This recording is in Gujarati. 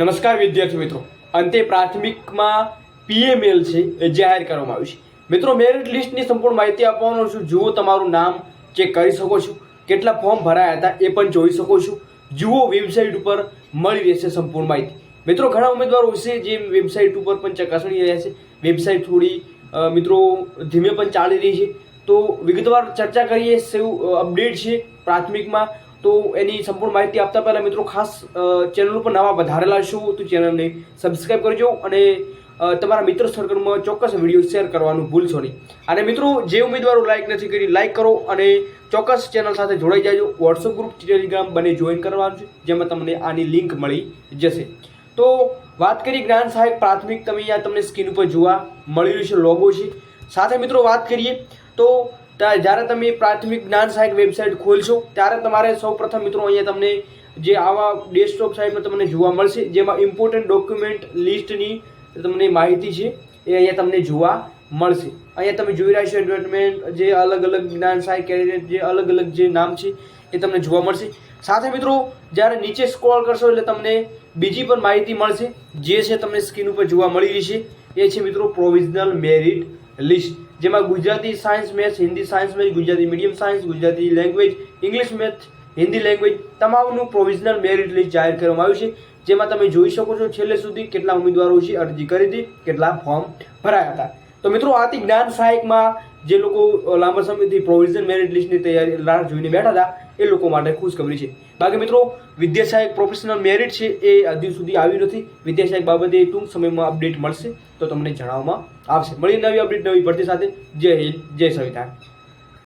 નમસ્કાર વિદ્યાર્થી મિત્રો. અંતે પ્રાથમિકમાં પીએમએલ છે એ જાહેર કરવામાં આવ્યું છે. મિત્રો મેરિટ લિસ્ટની સંપૂર્ણ માહિતી આપવાનો છું. જુઓ તમારું નામ ચેક કરી શકો છો. કેટલા ફોર્મ ભરાયા હતા એ પણ જોઈ શકો છો. જુઓ વેબસાઇટ ઉપર મળી રહેશે સંપૂર્ણ માહિતી. મિત્રો, ઘણા ઉમેદવારો હશે જે વેબસાઇટ ઉપર પણ ચકાસણી રહ્યા છે. વેબસાઇટ થોડી મિત્રો, ધીમે પણ ચાલી રહી છે. તો વિગતવાર ચર્ચા કરીએ. શું અપડેટ છે પ્રાથમિકમાં. તો એની સંપૂર્ણ માહિતી આપતા પહેલાં મિત્રો ખાસ ચેનલ ઉપર નવા વધારેલા છો તો ચેનલને સબસ્ક્રાઇબ કરજો અને તમારા મિત્ર સર્કલમાં ચોક્કસ વીડિયો શેર કરવાનું ભૂલશો નહીં. અને મિત્રો, જે ઉમેદવારો લાઈક નથી કરી લાઈક કરો અને ચોક્કસ ચેનલ સાથે જોડાઈ જાજો. વોટ્સઅપ ગ્રુપ ટેલિગ્રામ બંને જોઈન કરવાનું છે, જેમાં તમને આની લિંક મળી જશે. તો વાત કરીએ જ્ઞાન સહાયક પ્રાથમિક, તમે અહીંયા તમને સ્ક્રીન ઉપર જોવા મળી રહ્યું છે લોગો છે. સાથે મિત્રો વાત કરીએ તા- જ્યારે તમે પ્રાથમિક જ્ઞાન સહાયક વેબસાઇટ ખોલશો, ત્યારે તમારે સૌ પ્રથમ મિત્રો અહીંયા તમને જે આવા ડેસ્કટોપ સાઇટમાં તમને જોવા મળશે, જેમાં ઇમ્પોર્ટન્ટ ડોક્યુમેન્ટ લિસ્ટની તમને માહિતી છે, એ અહીંયા તમને જોવા મળશે. અહીંયા તમે જોઈ રહ્યા છો એડવર્ટમેન્ટ જે અલગ અલગ જ્ઞાન સહાય કેન્ડિડેટ જે અલગ અલગ જે નામ છે, એ તમને જોવા મળશે. સાથે મિત્રો, જ્યારે નીચે સ્ક્રોલ કરશો એટલે તમને બીજી પણ માહિતી મળશે, જે છે તમને સ્ક્રીન ઉપર જોવા મળી રહી છે. એ છે મિત્રો પ્રોવિઝનલ મેરિટ લિસ્ટ જેમાં Gujarati science maths Hindi science maths Gujarati medium science Gujarati language English maths Hindi language તમામનું provisional merit list જાહેર કરવામાં આવ્યું છે, જેમાં તમે જોઈ શકો છો છેલ્લે સુધી કેટલા ઉમેદવારો છે અરજી કરી હતી, કેટલા ફોર્મ ભરાયા હતા. તો મિત્રો, આથી જ્ઞાન સહાયકમાં જે લોકો લાંબા સમયથી પ્રોવિઝન મેરિટ લિસ્ટની તૈયારી, રાહ જોઈને બેઠા હતા, એ લોકો માટે ખુશખબરી છે. બાકી મિત્રો વિદ્યા સહાયક પ્રોફેશનલ મેરિટ છે એ હજુ સુધી આવ્યું નથી. વિદ્યા સહાયક બાબતે ટૂંક સમયમાં અપડેટ મળશે તો તમને જણાવવામાં આવશે. મળી નવી અપડેટ નવી ભરતી સાથે. જય હિન્દ, જય સંવિધાન.